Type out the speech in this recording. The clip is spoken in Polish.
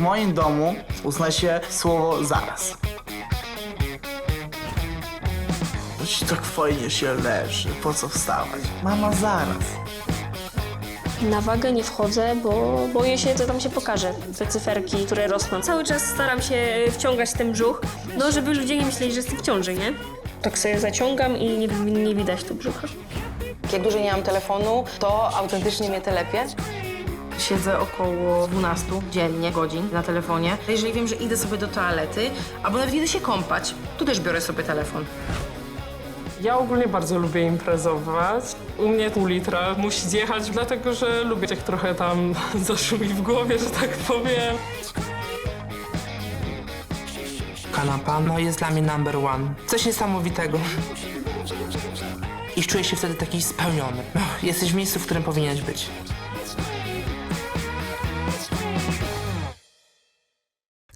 W moim domu uzna się słowo zaraz. Ci tak fajnie się leży, po co wstawać? Mama zaraz. Na wagę nie wchodzę, bo boję się, co tam się pokaże. Te cyferki, które rosną. Cały czas staram się wciągać ten brzuch, no żeby ludzie nie myśleli, że jestem w ciąży, nie? Tak sobie zaciągam i nie, nie widać tu brzucha. Jak dłużej nie mam telefonu, to autentycznie mnie telepie. Siedzę około 12 dziennie godzin na telefonie. Jeżeli wiem, że idę sobie do toalety, albo nawet idę się kąpać, to też biorę sobie telefon. Ja ogólnie bardzo lubię imprezować. U mnie pół litra musi zjechać, dlatego że lubię jak trochę tam zaszumi w głowie, że tak powiem. Kanapa, no jest dla mnie number one. Coś niesamowitego. I czuję się wtedy taki spełniony. No, jesteś w miejscu, w którym powinieneś być.